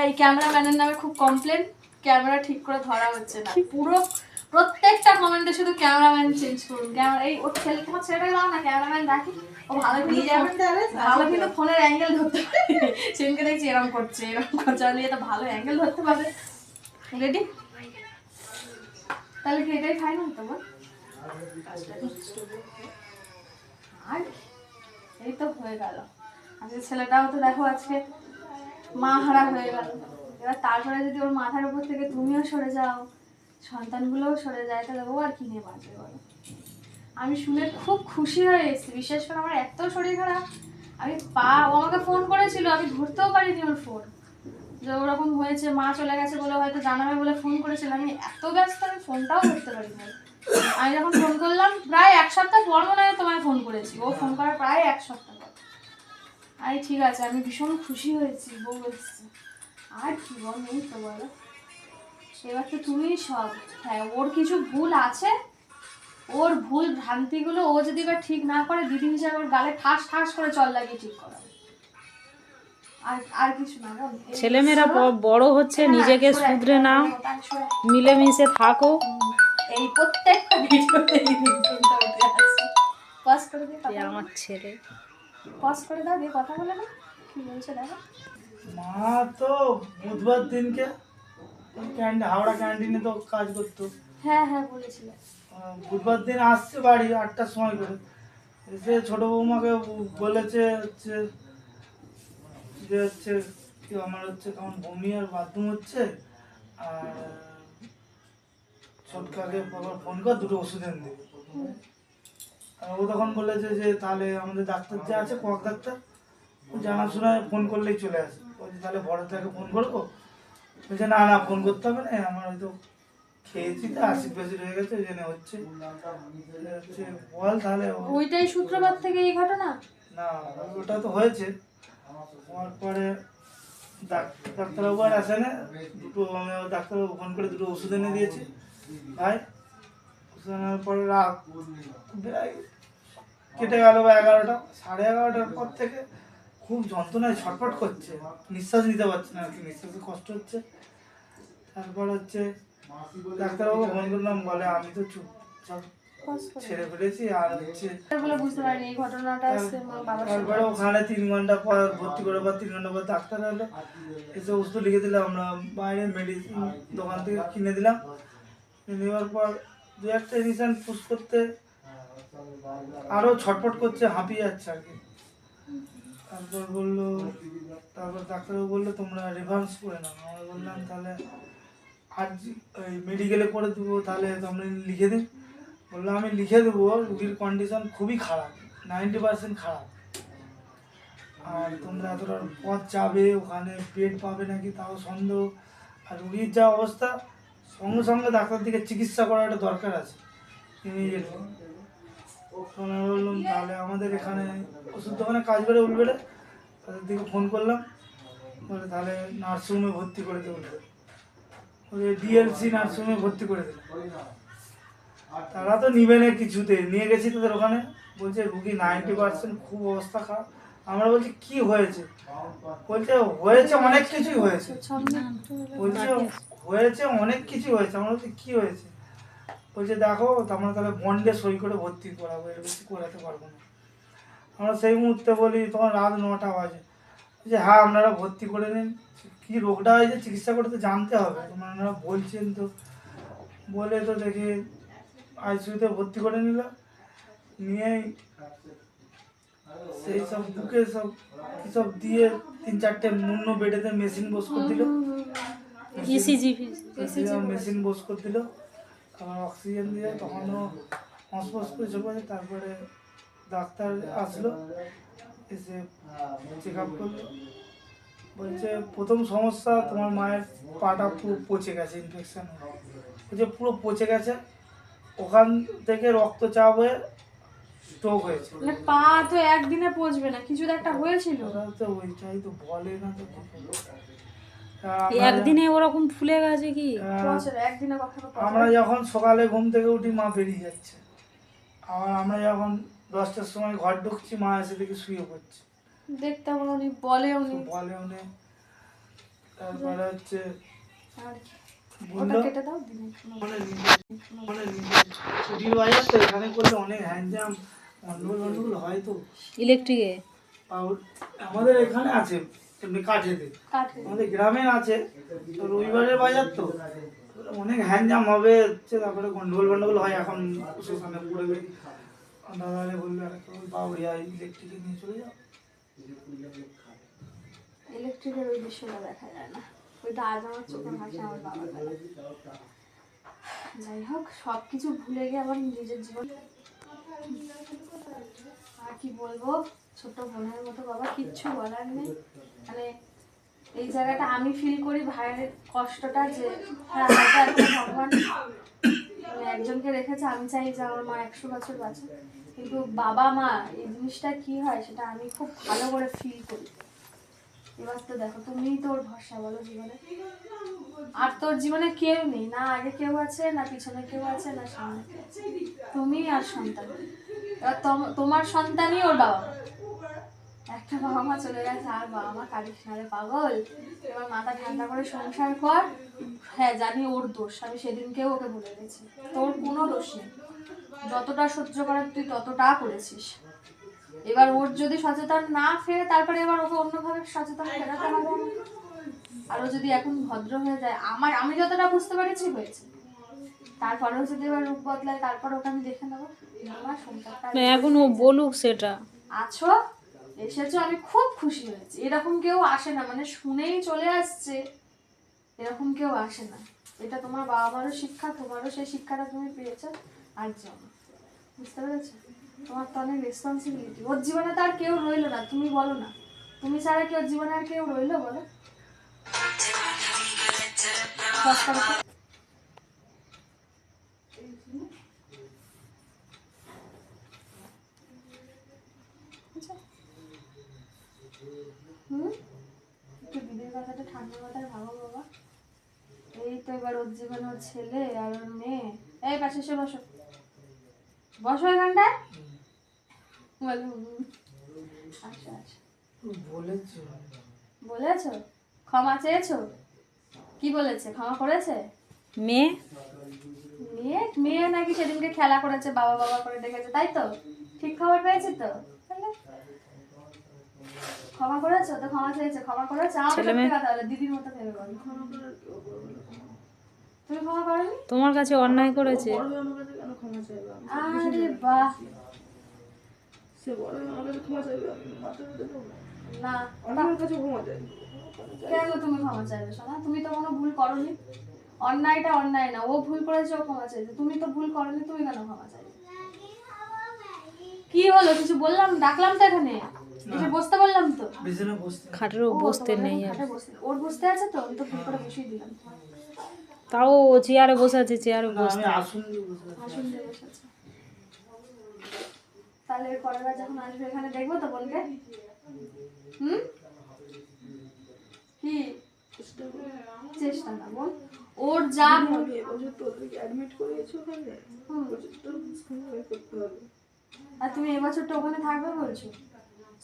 এই ক্যামেরাম্যানের নামে খুব কমপ্লেন ক্যামেরা ঠিক করে ধরা হচ্ছে না। পুরো প্রত্যেকটা কমেন্টে শুধু ক্যামেরাম্যান চেঞ্জ করুন। ক্যামেরা এই ওর ছেলে তোমার ছেলেটাকে দাও না ক্যামেরাম্যান ডাকি ও ভালো যাবেন তাহলে? ভালো কিন্তু ফোনের অ্যাঙ্গেল ধরতে পারে। সেদিনকে দেখছি এরকম করছে এরকম করছে। আমি এটা ভালো অ্যাঙ্গেল ধরতে পারে। রেডি তাহলে কি এটাই ফাইনাল তোমার আর এই তো হয়ে গেল। আজকে ছেলেটাও তো দেখো আজকে মা হারা হয়ে গেল। এবার তারপরে যদি ওর মাথার উপর থেকে তুমিও সরে যাও, সন্তানগুলোও সরে যায়, তাহলে ও আর কি নিয়ে বাঁচবে বলো? আমি শুনে খুব খুশি হয়ে এসেছি বিশেষ করে, আমার এত শরীর খারাপ। আমি পা, ও আমাকে ফোন করেছিল, আমি ধরতেও পারিনি ওর ফোন যে ওরকম হয়েছে, মা চলে গেছে বলে হয়তো জানাবে বলে ফোন করেছিল। আমি এত ব্যস্ত, আমি ফোনটাও ধরতে পারিনি। আমি যখন ফোন করলাম, প্রায় এক সপ্তাহ পর মনে হয় তোমায় ফোন করেছি। ও ফোন করার প্রায় এক সপ্তাহ। আরে ঠিক আছে আমি ভীষণ খুশি হয়েছি বউ এসছে। আর কি বল নেই তো বলো? এবার তো তুমিই সব। হ্যাঁ ওর কিছু ভুল আছে ওর ভুল ভ্রান্তিগুলো ও যদি এবার ঠিক না করে দিদি হিসাবে ওর গালে ঠাস ঠাস করে চল লাগিয়ে ঠিক করা আর আর কিছু না ছেলেমেয়েরা। বড় হচ্ছে হ্যাঁ, নিজেকে শুধরে নাও। মিলেমিশে থাকো। এই প্রত্যেকটা ভিডিওতে আমার ছেলে। পজ করে দাও দিয়ে কথা বলে না কি বলছে দেখো। মা তো বুধবার দিনকে ক্যান্টিন হাওড়া ক্যান্টিনে তো কাজ করতো। হ্যাঁ হ্যাঁ বলেছিলে। বুধবার দিন আসছে বাড়ি আটটার সময় করে। এসে ছোট বৌমাকে বলেছে হচ্ছে যে হচ্ছে কি আমার হচ্ছে কেমন বমি আর বাথরুম হচ্ছে আর ছোটকাকে ফোন কর দুটো ওষুধ এনে দেবে। ও তখন বলেছে যে তাহলে আমাদের ডাক্তার যে আছে কক ডাক্তার ও জানাশোনায় ফোন করলেই চলে আসে। বলছে তাহলে বড়টাকে ফোন করব? বলছে না না ফোন করতে হবে না আমার হয়তো খেয়েছি তো বেশি হয়ে গেছে ওই জন্য হচ্ছে। বল তাহলে ওইটাই সূত্রপাত থেকে এই ঘটনা? না ওটা তো হয়েছে। হওয়ার পরে ডাক্তারবাবু আর আসে না। দুটো ডাক্তারবাবু ফোন করে দুটো ওষুধ এনে দিয়েছি। ভাই ওষুধ পরে রাত কেটে গেল বা এগারোটা সাড়ে এগারোটার পর থেকে খুব যন্ত্রণায় ছটফট করছে। নিঃশ্বাস নিতে পারছে না আর কি নিঃশ্বাসে কষ্ট হচ্ছে। তারপর হচ্ছে ডাক্তারবাবু ফোন করলাম বলে আমি তো পজ ছেড়ে ফেলেছি আর হচ্ছে তারপরে ওখানে তিন ঘণ্টা পর ভর্তি করার পর তিন ঘণ্টা পর ডাক্তার এলো। এসে ওষুধ লিখে দিলাম আমরা বাইরে মেডিসিন দোকান থেকে কিনে দিলাম। কিনে দেওয়ার পর দু একটা ইঞ্জেকশন পুশ করতে আরও ছটফট করছে, হাঁপিয়ে যাচ্ছে আর কি। তারপর বলল, তারপর ডাক্তারবাবু বলল, তোমরা রেফারেন্স করে নাও। আমরা বললাম, তাহলে আজ ওই মেডিকেলে করে দেবো, তাহলে তোমরা লিখে দিন বলল আমি লিখে দেবো, রুগীর কন্ডিশন খুবই খারাপ নাইনটি পার্সেন্ট খারাপ। আর তোমরা এতটা পথ যাবে, ওখানে বেড পাবে নাকি তাও সন্দেহ। আর রুগীর যা অবস্থা সঙ্গে সঙ্গে ডাক্তার দিকে চিকিৎসা করার একটা দরকার আছে। ইমিডিয়েটলি আমরা বললাম, তাহলে আমাদের এখানে ওষুধ দোকানে কাজ করে উঠবে তাদের দিকে ফোন করলাম। বলে, তাহলে নার্সিংহোমে ভর্তি করে দেবো। ওই ডিএলসি নার্সিংহোমে ভর্তি করে দিল তারা তো নিবে না কিছুতে। নিয়ে গেছি তাদের ওখানে। বলছে, রুগী নাইনটি পার্সেন্ট খুব অবস্থা খারাপ। আমরা বলছি, কি হয়েছে? বলছে, হয়েছে অনেক কিছুই হয়েছে। বলছে হয়েছে, অনেক কিছু হয়েছে। আমরা বলছি, কি হয়েছে? বলছে, দেখো, আমরা তাহলে বন্ডে সই করে ভর্তি করাবো, এর বেশি করাতে পারব না। আমরা সেই মুহূর্তে বলি তখন রাত নটা বাজে। যে হ্যাঁ আপনারা ভর্তি করে নিন। কী রোগটা হয়েছে, চিকিৎসা করতে জানতে হবে। তোমরা আপনারা বলছেন তো। বলে তো দেখি আইসিউতে ভর্তি করে নিল। নিয়ে সেই সব বুকে সব, কি সব দিয়ে তিন চারটে নুন্য বেডেতে মেশিন বস করে দিল। ইসিজি মেশিন বস করে দিল অক্সিজেন দিয়ে তখনও হসপস করে চলে তারপরে ডাক্তার আসলো এসে চেক আপ করল। বলছে প্রথম সমস্যা তোমার মায়ের পাটা পুরো পচে গেছে ইনফেকশন বলছে পুরো পচে গেছে ওখান থেকে রক্তচাপ হয়ে স্ট্রোক হয়েছে। মানে পা তো একদিনে পচবে না কিছু তো একটা হয়েছিল। তো ওইটাই তো বলে না তো। একদিনে ওরকম ফুলে গেছে কি? একদিনে আমরা যখন সকালে ঘুম থেকে উঠি মা বেরিয়ে যাচ্ছে। আবার আমরা যখন দশটার সময় ঘর ঢুকছি মা এসে দেখে শুয়ে পড়ছে। দেখতে আমার উনি বলে উনি বলে উনি তারপরে হচ্ছে মানে মানে ছুটির বাজার তো এখানে করলে অনেক হ্যান্ডজাম গন্ডগোল গন্ডগোল হয় তো। ইলেকট্রিকে? আমাদের এখানে আছে। এমনি কাটে আমাদের গ্রামে আছে তো রবিবারের বাজার তো। অনেক হবে তারপরে গন্ডগোল গন্ডগোল হয় এখন সেখানে পড়ে গেলে দাদারে বলল বাবুরিয়া ইলেকট্রিকে নিয়ে চলে যাও। ইলেকট্রিকের ওই দৃশ্যটা দেখা যায় না। ওইটা আজ আমার চোখে ভাসে আমার বাবার যাই হোক সব কিছু ভুলে গিয়ে আবার নিজের জীবন আর কি বলব? ছোট বোনের মতো বাবা, কিচ্ছু বলার নেই। মানে এই জায়গাটা আমি ফিল করি ভাইয়ের কষ্টটা যে হ্যাঁ মানে একজনকে রেখেছে, আমি চাই যে আমার মা একশো বছর বাঁচে কিন্তু বাবা মা, এই জিনিসটা কি হয় সেটা আমি খুব ভালো করে ফিল করি। এবার তো দেখো, তুমিই তোর ভরসা, বলো জীবনে। আর তোর জীবনে কেউ নেই, না আগে কেউ আছে, না পিছনে কেউ আছে, না সামনে তুমি আর সন্তান। এবার তম- তোমার সন্তানই ওর বাবা। একটা বাবা মা চলে গেছে আর বাবা মা কাঁদিস না রে পাগল। এবার মাথা ঠান্ডা করে সংসার কর। হ্যাঁ জানি ওর দোষ আমি সেদিনকেও ওকে বলে গেছি তোর কোনো দোষ নেই। যতটা সহ্য করার তুই ততটা করেছিস। এবার ওর যদি সচেতন না ফেরে তারপরে এবার ওকে অন্যভাবে সচেতন ফেরাতে হবে। আমাকে। আর যদি এখন ভদ্র হয়ে যায় আমার আমি যতটা বুঝতে পেরেছি হয়েছে। তারপরেও যদি এবার রূপ বদলায় তারপর ওকে আমি দেখে নেব। আমার সংসারটা না এখন ও বলুক সেটা। আছো? এসেছ আমি খুব খুশি হয়েছি। এরকম কেউ আসে না মানে শুনেই চলে আসছে, এরকম কেউ আসে না। এটা তোমার বাবা মারও শিক্ষা, তোমারও সেই শিক্ষাটা তুমি পেয়েছ, আর জন্য বুঝতে পেরেছ? তোমার তো অনেক রেসপন্সিবিলিটি ওর জীবনে তো আর কেউ রইল না, তুমি বলো না। তুমি ছাড়া কি ওর জীবনে আর কেউ রইল, বলো বস করো তো। হুম একটু দিদির কথাটা ঠান্ডা মাথায় ভাবো বাবা। এই তো এবার ওর জীবনে ওর ছেলে আর ওর মেয়ে। এই পাশে এসে বসো। বসো এখানটায়। বলো আচ্ছা আচ্ছা বলেছে। বলেছ? ক্ষমা চেয়েছো? কি বলেছে? ক্ষমা করেছে? মেয়ে? মেয়ে? মেয়ে নাকি সেদিনকে খেলা করেছে বাবা বাবা করে ডেকেছে তাই তো? ঠিক খবর পেয়েছি তো? তাহলে ক্ষমা করেছ? তো ক্ষমা ক্ষমা কথা বলে দিদির মতো ভেবে বলো। তুমি ক্ষমা করনি? তোমার কাছে অন্যায় করেছে। আরে বাহ। না কেন তুমি ক্ষমা চাইবে শোনা তুমি তো কোনো ভুল করনি। অন্যায়টা অন্যায় না ও ভুল করেছে ও ক্ষমা চাইছে। তুমি তো ভুল করনি তুমি কেন ক্ষমা চাইবে? কি হলো? কিছু বললাম? ডাকলাম তো এখানে। এসে বসতে বললাম তো। বিছানা বসতে। খাটেরও ও, বসতে নেই ওর বসতে আছে তো? আমি তো করে বসিয়ে দিলাম। তাও চেয়ারে বসে আছে চেয়ারে আসুন বসে আছি। আসুন বসে আছে। তাহলে এর পরের বার যখন আসবে এখানে দেখব তো বলবে? হুম? কি? চেষ্টা না বল। ওর যা ভুল- হুম। আর তুমি এবছরটা ওখানে থাকবে বলছো?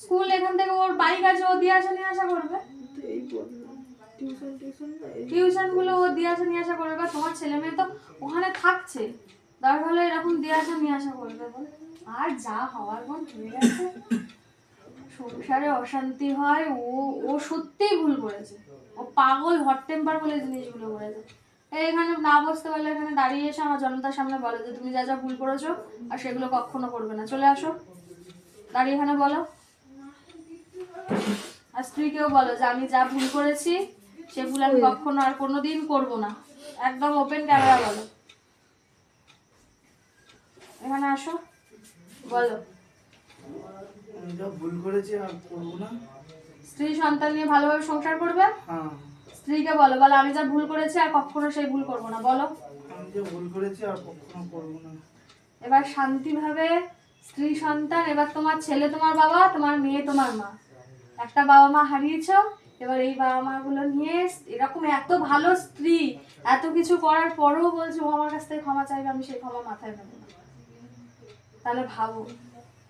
স্কুল এখান থেকে ওর বাইক আছে ও দিয়ে আসা, নিয়ে আসা করবে। টিউশনগুলো ও দিয়ে আসা, নিয়ে আসা করবে। বা তোমার ছেলে মেয়ে তো ওখানে থাকছে। দরকার হলে এরকম দিয়ে আসা, নিয়ে আসা করবে আর যা হওয়ার মন হয়ে গেছে। সংসারে অশান্তি হয়। ও ও সত্যিই ভুল করেছে। ও পাগল হট টেম্পার বলে জিনিসগুলো করেছে। এখানে না বসতে পারলে এখানে দাঁড়িয়ে এসে আমার জনতার সামনে বলো যে, তুমি যা যা ভুল করেছ, আর সেগুলো কখনো করবে না। চলে আসো। দাঁড়িয়ে এখানে বলো। আর স্ত্রীকেও বলো যে আমি যা ভুল করেছি সে ভুল আমি কখনো আর কোনোদিন করব না। একদম ওপেন ক্যামেরা বলো। এখানে আসো বলো। আমি যা ভুল করেছি আর করব না। স্ত্রী সন্তান নিয়ে ভালোভাবে সংসার করবে? হ্যাঁ। স্ত্রীকে বলো বলো আমি যা ভুল করেছি আর কখনো সেই ভুল করব না বলো। আমি যা ভুল করেছি আর কখনো করব না। এবার শান্তিভাবে স্ত্রী সন্তান এবার তোমার ছেলে তোমার বাবা তোমার মেয়ে তোমার মা। একটা বাবা মা হারিয়েছ, এবার এই বাবা মা গুলো নিয়ে এরকম এত ভালো স্ত্রী, এত কিছু করার পরেও বলছে ও আমার কাছ থেকে ক্ষমা চাইবে, আমি সেই ক্ষমা মাথায় নেব না। তাহলে ভাবো,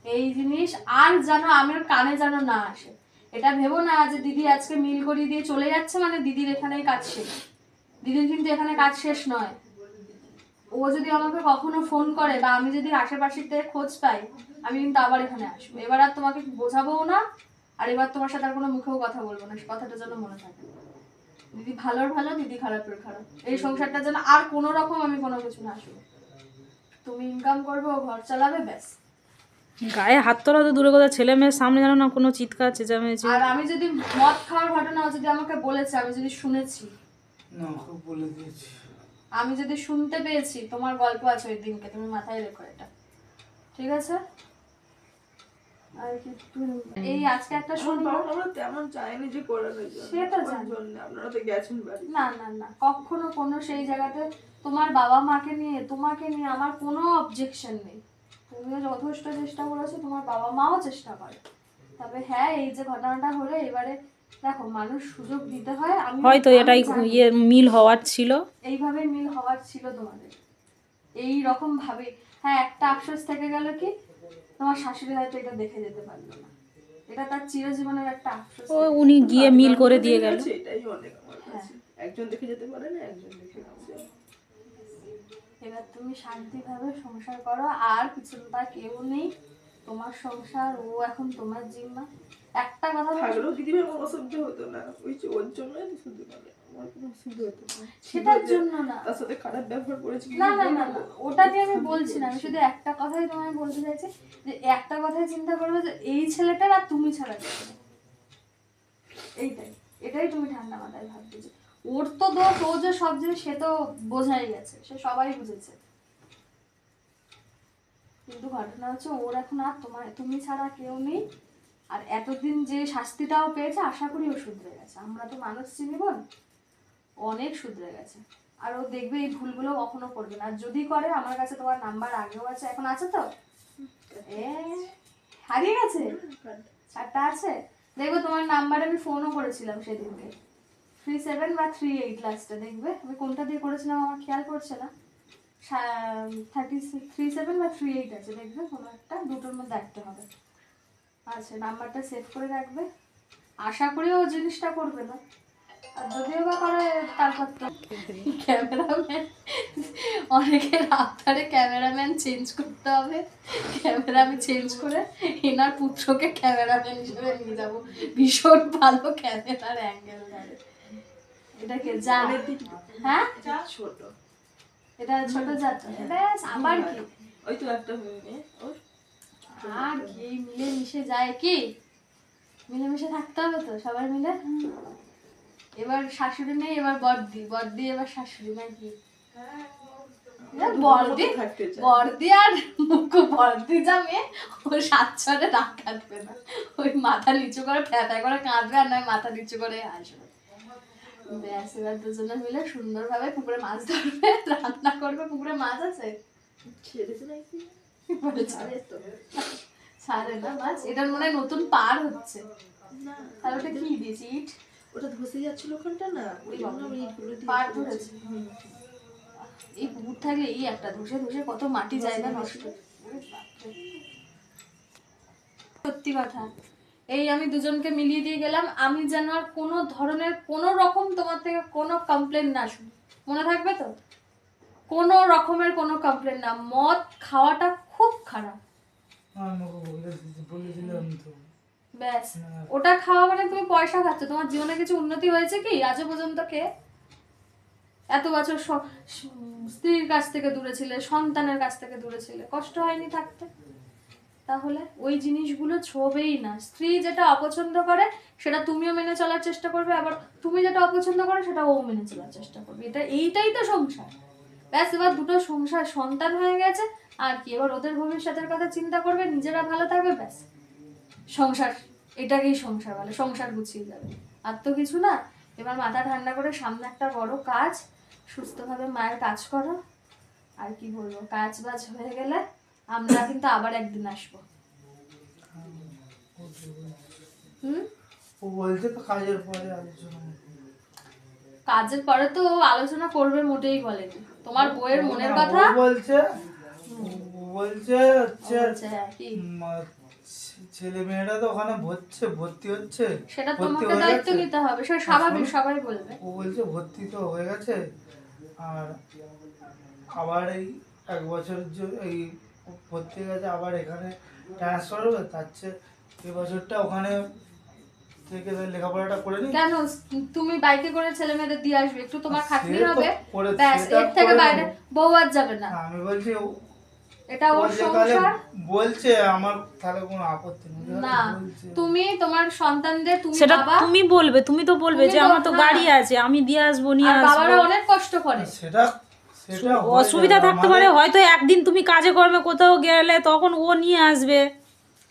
এই জিনিস আর যেন আমার কানে যেন না আসে। এটা ভেবো না যে দিদি আজকে মিল করিয়ে দিয়ে চলে যাচ্ছে মানে দিদির এখানেই কাজ শেষ। দিদির কিন্তু এখানে কাজ শেষ নয়। ও যদি আমাকে কখনো ফোন করে বা আমি যদি আশেপাশের থেকে খোঁজ পাই, আমি কিন্তু আবার এখানে আসব। এবার আর তোমাকে বোঝাবোও না আর এবার তোমার সাথে আর কোনো মুখেও কথা বলব না কথাটা যেন মনে থাকে। দিদি ভালোর ভালো দিদি খারাপের খারাপ। এই সংসারটা যেন আর কোনো রকম আমি কোনো কিছু না আসব। তুমি ইনকাম করবে ও ঘর চালাবে ব্যাস। গায়ে হাত তোলা তো দূরে কথা ছেলে মেয়ের সামনে জানো না কোনো চিৎকার চেঁচামেচি। আর আমি যদি মদ খাওয়ার ঘটনা ও যদি আমাকে বলেছে আমি যদি শুনেছি। না বলে দিয়েছি। আমি যদি শুনতে পেয়েছি তোমার গল্প আছে ওই দিনকে তুমি মাথায় রেখো এটা। ঠিক আছে? এই আজকে একটা আমরা তেমন চাইনি যে করানোর জন্য। সে তো জন্য আপনারা তো গেছেন বাড়ি। না না না কখনো কোনো সেই জায়গাতে তোমার বাবা মাকে নিয়ে তোমাকে নিয়ে আমার কোনো অবজেকশন নেই। তুমিও যথেষ্ট চেষ্টা করেছ তোমার বাবা মাও চেষ্টা করে। তবে হ্যাঁ এই যে ঘটনাটা হলো এবারে দেখো মানুষ সুযোগ দিতে হয় আমি হয়তো এটাই ইয়ে মিল হওয়ার ছিল। এইভাবে মিল হওয়ার ছিল তোমাদের। এই রকম ভাবে হ্যাঁ একটা আফসোস থেকে গেল কি তোমার শাশুড়ি হয়তো এটা দেখে যেতে পারল না। এটা তার চিরজীবনের একটা আফসোস। ও উনি গিয়ে মিল করে দিয়ে গেল। গেছে, এটাই অনেক আমার কাছে। একজন দেখে যেতে পারে না একজন দেখে গেছে এবার তুমি শান্তিভাবে সংসার করো আর পিছনটা কেউ নেই। তোমার সংসার ও এখন তোমার জিম্মা। একটা কথা থাকলেও দিদিভাই আমার অসহ্য হতো না ওই যে ওর জন্যই তো শুধু আমার কোনো অসহ্য হতো না সেটার জন্য না। তার সাথে খারাপ ব্যবহার করেছি না না না না ওটা নিয়ে আমি বলছি না। আমি শুধু একটা কথাই তোমায় বলতে চাইছি যে একটা কথাই চিন্তা করবে যে এই ছেলেটার আর তুমি ছাড়া এইটাই এটাই তুমি ঠান্ডা মাথায় ভাবতে যে ওর তো দোষ ও যে সব জিনিস সে তো বোঝাই গেছে সে সবাই বুঝেছে। কিন্তু ঘটনা হচ্ছে ওর এখন আর তোমার তুমি ছাড়া কেউ নেই। আর এতদিন যে শাস্তিটাও পেয়েছে আশা করি ও শুধরে গেছে। আমরা তো মানুষ চিনি বোন অনেক শুধরে গেছে। আর ও দেখবে এই ভুলগুলো কখনো করবে না। আর যদি করে, আমার কাছে তোমার নাম্বার আগেও আছে, এখন আছে তো? এ, হারিয়ে গেছে? চারটা আছে? দেখবে তোমার নাম্বারে আমি ফোনও করেছিলাম সেদিনকে। থ্রি সেভেন বা থ্রি এইট লাস্টে দেখবে? আমি কোনটা দিয়ে করেছিলাম আমার খেয়াল করছে না। থার্টি থ্রি সেভেন বা থ্রি এইট আছে, দেখবে? কোনো একটা, দুটোর মধ্যে একটা হবে। আচ্ছা নাম্বারটা সেভ করে রাখবে। আশা করি ও জিনিসটা করবে না। যদিও বা করে তারপর তো ক্যামেরাম্যান অনেকের ক্যামেরাম্যান চেঞ্জ করতে হবে। ক্যামেরা আমি চেঞ্জ করে এনার পুত্রকে ক্যামেরাম্যান হিসেবে নিয়ে যাব। ভীষণ ভালো ক্যামেরার অ্যাঙ্গেল ধরে। এটাকে জানে হ্যাঁ? ছোট। এটা ছোট জাত। ব্যাস আবার কি? ওই তো একটা মেয়ে আর কি মিলে মিশে যায় কি? মিলেমিশে থাকতে হবে তো সবাই মিলে? এবার শাশুড়ি নেই এবার বর্দি বর্দি এবার শাশুড়ি নাকি বর্দি। বর্দি আর মুখো বর্দি যা মেয়ে ও সাত ছড়ে রাগ কাটবে না। ওই মাথা নিচু করে ফ্যাপা করে কাঁদবে আর নয় মাথা নিচু করে আসবে ব্যাস এবার দুজনে মিলে সুন্দরভাবে পুকুরে মাছ ধরবে রান্না করবে পুকুরে মাছ আছে? ছাড়ে না মাছ? এটার মনে হয় নতুন পার হচ্ছে। ওটা কি দিয়েছি ইট? ওটা ধসে যাচ্ছিল ওখানটা না? ওই জন্য আমি ইটগুলো দিয়ে পার ধরেছে। এই পুকুর থাকলে এই একটা ধসে ধসে কত মাটি জায়গা নষ্ট। সত্যি কথা। এই আমি দুজনকে মিলিয়ে দিয়ে গেলাম। আমি যেন আর কোনো ধরনের কোনো রকম তোমার থেকে কোনো কমপ্লেন না শুনি। মনে থাকবে তো? কোনো রকমের কোনো কমপ্লেন না। মদ খাওয়াটা খুব খারাপ। বলেছিলাম তো। ব্যাস। ওটা খাওয়া মানে তুমি পয়সা খাচ্ছ। তোমার জীবনে কিছু উন্নতি হয়েছে কি? আজও পর্যন্ত কে? এত বছর স্ত্রীর কাছ থেকে দূরে ছিলে সন্তানের কাছ থেকে দূরে ছিলে। কষ্ট হয়নি থাকতে। তাহলে ওই জিনিসগুলো ছোবেই না। স্ত্রী যেটা অপছন্দ করে সেটা তুমিও মেনে চলার চেষ্টা করবে। আবার তুমি যেটা অপছন্দ করো সেটা ও মেনে চলার চেষ্টা করবে। এটা এইটাই তো সংসার। ব্যাস এবার দুটো সংসার সন্তান হয়ে গেছে। আর কি? এবার ওদের ভবিষ্যতের কথা চিন্তা করবে নিজেরা ভালো থাকবে ব্যাস। সংসার এটাকেই সংসার বলে সংসার গুছিয়ে যাবে। আর তো কিছু না এবার মাথা ঠান্ডা করে সামনে একটা বড় কাজ সুস্থভাবে মায়ের কাজ করো। আর কি বলব কাজ বাজ হয়ে গেলে আমরা কিন্তু আবার একদিন আসব। হুম? ও কাজের পরে আলোচনা কাজের পরে তো আলোচনা করবে মোটেই বলেনি। তোমার বইয়ের মনের কথা? বলছে বলছে হচ্ছে ছেলে মেয়েরা তো ওখানে ভর্তি ভর্তি হচ্ছে। সেটা তোমাকে দায়িত্ব নিতে হবে সেটা স্বাভাবিক সবাই বলবে। ও বলছে ভর্তি তো হয়ে গেছে। আর আবার এই এক বছর এই ভর্তি গেছে আবার এখানে ট্রান্সফার হবে তার চেয়ে ওখানে থেকে লেখাপড়াটা করে নিই। কেন? তুমি বাইকে করে ছেলে মেয়েদের দিয়ে আসবে একটু তোমার খাটনি হবে। ব্যাস এর থেকে বাইরে বউ আর যাবে না। আমি বলছি এটা ওর সংসার? বলছে আমার তাহলে কোনো আপত্তি নেই। না তুমি তোমার সন্তানদের তুমি সেটা তুমি বলবে তুমি তো বলবে যে আমার তো। গাড়ি আছে আমি দিয়ে আসব নিয়ে আসব। বাবারা অনেক কষ্ট করে। সেটা সেটা অসুবিধা থাকতে পারে হয়তো একদিন তুমি কাজে কর্মে কোথাও গেলে তখন ও নিয়ে আসবে।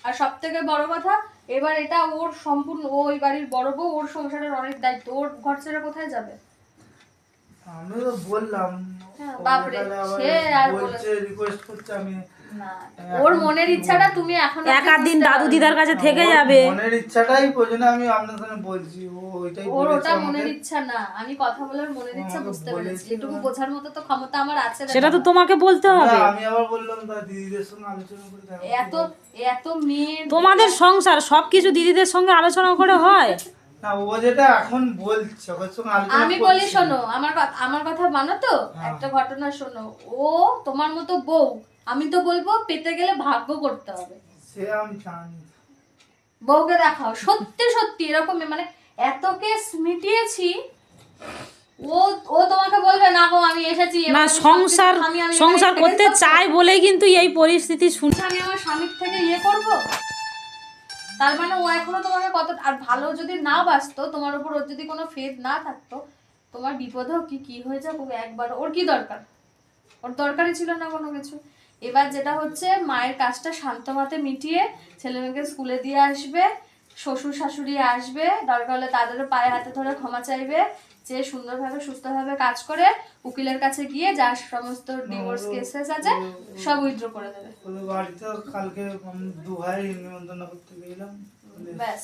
আর সব থেকে বড় কথা এবার এটা ওর সম্পূর্ণ ও ওই বাড়ির বড় বউ ওর সংসারের অনেক দায়িত্ব। ওর ঘর ছেড়ে কোথায় যাবে? আমি তো বললাম বাপরে, সে আর বলছে রিকোয়েস্ট করছে আমি ওর মনের ইচ্ছাটা তুমি এখন এক আধ দিন দাদু দিদার কাছে থেকে যাবে। মনের ইচ্ছাটাই প্রয়োজন আমি আপনার সামনে বলছি ও ওইটাই ওর ওটা মনের ইচ্ছা না আমি কথা বলার মনের ইচ্ছা বুঝতে পেরেছি। এটুকু বোঝার মতো তো ক্ষমতা আমার আছে সেটা তো তোমাকে বলতে হবে। আমি আবার বললাম তার দিদিদের সঙ্গে আলোচনা করে এত এত মেয়ে তোমাদের সংসার সবকিছু দিদিদের সঙ্গে আলোচনা করে হয়। না ও যেটা এখন বলছে ওর সঙ্গে আলোচনা আমি বলি শোনো আমার কথা আমার কথা মানো তো? হ্যাঁ। একটা ঘটনা শোনো ও তোমার মতো বউ আমি তো বলব পেতে গেলে ভাগ্য করতে হবে। সে আমি জানি। বউকে দেখাও সত্যি সত্যি এরকম মানে এত কেস ও ও তোমাকে বলবে না গো আমি এসেছি না সংসার সংসার করতে যাব। বলেই কিন্তু এই পরিস্থিতি শুন আমি আমার স্বামীর থেকে ইয়ে করব? তার মানে ও এখনও তোমাকে কত, আর ভালো যদি না বাঁচতো, তোমার উপর ওর যদি কোনো ফেদ না থাকতো, তোমার বিপদেও কি কি হয়ে যাব? একবার ওর কি দরকার? ওর দরকারই ছিল না কোনো কিছু। এবার যেটা হচ্ছে, মায়ের কাজটা শান্ত মাতে মিটিয়ে ছেলেমেয়েকে স্কুলে দিয়ে আসবে। শ্বশুর শাশুড়ি আসবে দরকার হলে তাদেরও পায়ে হাতে ধরে ক্ষমা চাইবে যে সুন্দরভাবে সুস্থভাবে কাজ করে উকিলের কাছে গিয়ে যার সমস্ত ডিভোর্স কেসেস আছে সব উইথড্র করে দেবে। বাড়িতে কালকে আমি নিমন্ত্রণ করতে গেলাম। ব্যাস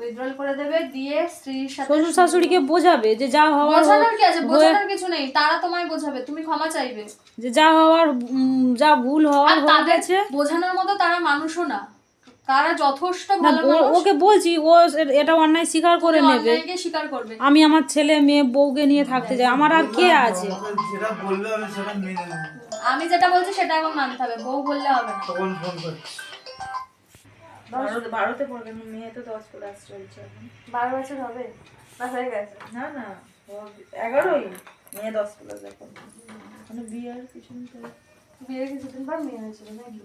উইথড্রল করে দেবে দিয়ে স্ত্রীর সাথে শ্বশুর শাশুড়িকে বোঝাবে যে যা হওয়ার বোঝানোর কি আছে? বোঝানোর কিছু নেই তারা তোমায় বোঝাবে তুমি ক্ষমা চাইবে। যে যা হওয়ার যা ভুল হওয়ার হয়ে গেছে। বোঝানোর মতো তারা মানুষও না। তারা যথেষ্ট ভালো ও- ওকে বলছি ও এটা অন্যায় স্বীকার করে নেবে। স্বীকার করবে। আমি আমার ছেলে মেয়ে বউকে নিয়ে থাকতে চাই। আমার আর কে আছে? আমি যেটা বলছি সেটা এখন মানতে হবে বউ বললে হবে না। তখন ফোন করছি। ভারতে ভারতে পড়বে মেয়ে তো দশ ক্লাস চলছে বারো বছর হবে? না হয়ে গেছে। না না এগারোই। মেয়ে দশ ক্লাস এখন। মানে বিয়ের থেকে বিয়ের কিছুদিন পর মেয়ে হয়েছিল নাকি?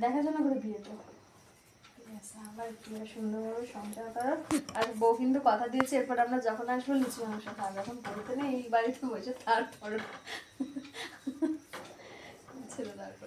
দেখা শোনা করে বিয়ে তো আবার বিয়ে সুন্দরভাবে সংসার করো আর বউ কিন্তু কথা দিয়েছে, এরপর আমরা যখন আসব লিচু, মাংস খাওয়া যখন পড়িতে নেই, এই বাড়িতে বসে তারপর ছেড়ে দরকার